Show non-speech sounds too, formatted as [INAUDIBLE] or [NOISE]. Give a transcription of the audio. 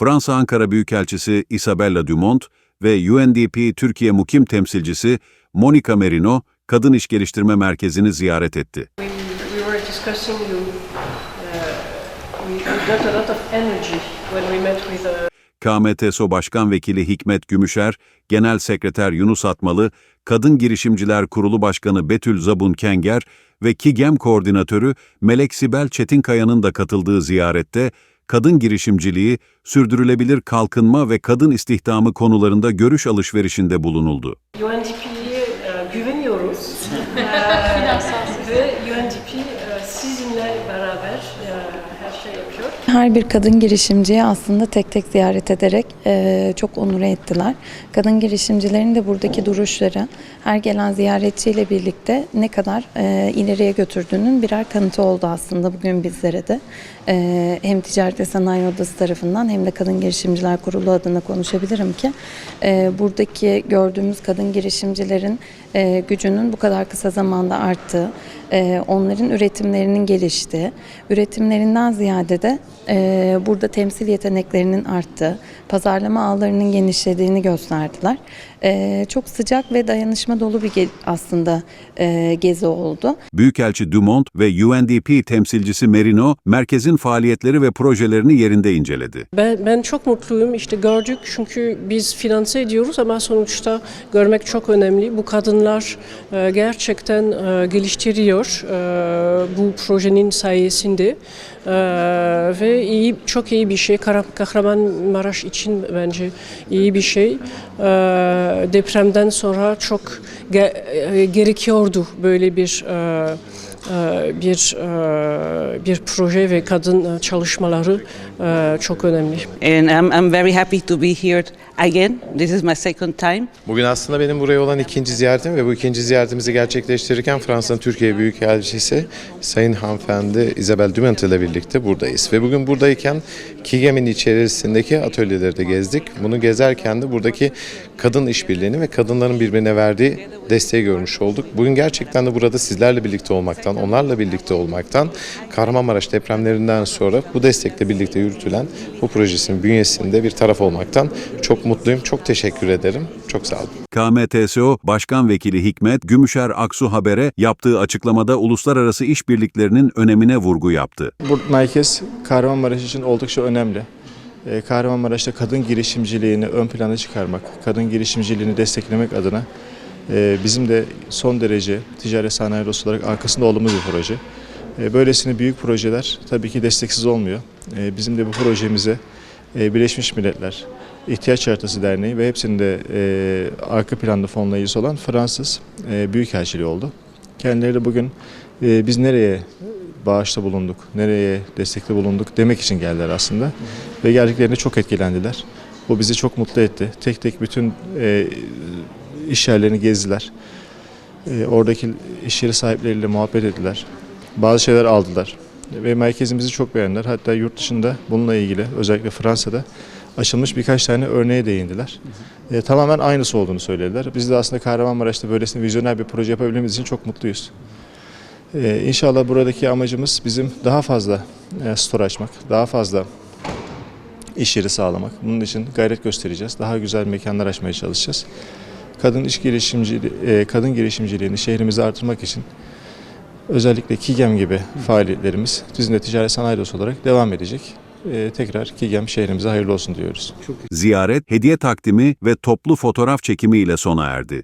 Fransa Ankara Büyükelçisi Isabella Dumont ve UNDP Türkiye Mukim Temsilcisi Monica Merino, Kadın İş Geliştirme Merkezi'ni ziyaret etti. Uh, uh, KMTSO Başkan Vekili Hikmet Gümüşer, Genel Sekreter Yunus Atmalı, Kadın Girişimciler Kurulu Başkanı Betül Zabun Kenger ve KİGEM Koordinatörü Melek Sibel Çetinkaya'nın da katıldığı ziyarette, kadın girişimciliği, sürdürülebilir kalkınma ve kadın istihdamı konularında görüş alışverişinde bulunuldu. UNDP'ye uh, güveniyoruz. [LAUGHS] Uh, ve UNDP uh, sizinle beraber Her bir kadın girişimciyi aslında tek tek ziyaret ederek e, çok onur ettiler. Kadın girişimcilerin de buradaki duruşları her gelen ziyaretçiyle birlikte ne kadar e, ileriye götürdüğünün birer kanıtı oldu aslında bugün bizlere de. E, hem Ticaret ve Sanayi Odası tarafından hem de Kadın Girişimciler Kurulu adına konuşabilirim ki e, buradaki gördüğümüz kadın girişimcilerin e, gücünün bu kadar kısa zamanda arttığı, e, onların üretimlerinin geliştiği, üretimlerinden ziyade de e, burada temsil yeteneklerinin arttığı, pazarlama ağlarının genişlediğini gösterdiler. E, çok sıcak ve dayanışma dolu bir ge- aslında e, gezi oldu. Büyükelçi Dumont ve UNDP temsilcisi Merino, merkezin faaliyetleri ve projelerini yerinde inceledi. Ben, ben çok mutluyum. İşte gördük çünkü biz finanse ediyoruz ama sonuçta görmek çok önemli. Bu kadınlar e, gerçekten e, geliştiriyor e, bu projenin sayesinde E, ve iyi çok iyi bir şey. Kahramanmaraş için bence iyi bir şey. E, depremden sonra çok e, gerekiyordu böyle bir e, e, bir bir proje ve kadın e, çalışmaları e, çok önemli. and I'm, I'm very happy to be here again. This is my second time. Bugün aslında benim buraya olan ikinci ziyaretim ve bu ikinci ziyaretimizi gerçekleştirirken Fransa'nın Türkiye Büyükelçisi Sayın Hanımefendi Isabel Dumont ile birlikte buradayız. Ve bugün buradayken KİGEM'in içerisindeki atölyeleri de gezdik. Bunu gezerken de buradaki kadın işbirliğini ve kadınların birbirine verdiği desteği görmüş olduk. Bugün gerçekten de burada sizlerle birlikte olmaktan, onlarla birlikte olmaktan, Kahramanmaraş depremlerinden sonra bu destekle birlikte yürütülen bu projesinin bünyesinde bir taraf olmaktan çok mutluyum. Çok teşekkür ederim. Çok sağ olun. KMTSO Başkan Vekili Hikmet Gümüşer Aksu Haber'e yaptığı açıklamada uluslararası işbirliklerinin önemine vurgu yaptı. Bu merkez Kahramanmaraş için oldukça önemli. Ee, Kahramanmaraş'ta kadın girişimciliğini ön plana çıkarmak, kadın girişimciliğini desteklemek adına e, bizim de son derece ticaret sanayi odası olarak arkasında olduğumuz bir proje. E, Böylesine büyük projeler tabii ki desteksiz olmuyor. E, Bizim de bu projemize e, Birleşmiş Milletler, İhtiyaç Haritası Derneği ve hepsinde e, arka planda fonlayıcısı olan Fransız Büyükelçiliği oldu. Kendileri de bugün biz nereye bağışta bulunduk, nereye destekte bulunduk demek için geldiler aslında. Ve geldiklerinde çok etkilendiler. Bu bizi çok mutlu etti. Tek tek bütün iş yerlerini gezdiler. Oradaki iş yeri sahipleriyle muhabbet ettiler. Bazı şeyler aldılar. Ve merkezimizi çok beğendiler. Hatta yurt dışında bununla ilgili özellikle Fransa'da açılmış birkaç tane örneğe değindiler. E, tamamen aynısı olduğunu söylediler. Biz de aslında Kahramanmaraş'ta böylesine vizyoner bir proje yapabildiğimiz için çok mutluyuz. Ee, inşallah buradaki amacımız bizim daha fazla e, store açmak, daha fazla iş yeri sağlamak. Bunun için gayret göstereceğiz. Daha güzel mekanlar açmaya çalışacağız. Kadın iş girişimciliği, e, kadın girişimciliğini şehrimize artırmak için özellikle KİGEM gibi faaliyetlerimiz bizim de ticaret sanayi odası olarak devam edecek. E, tekrar KİGEM şehrimize hayırlı olsun diyoruz. Ziyaret, hediye takdimi ve toplu fotoğraf çekimi ile sona erdi.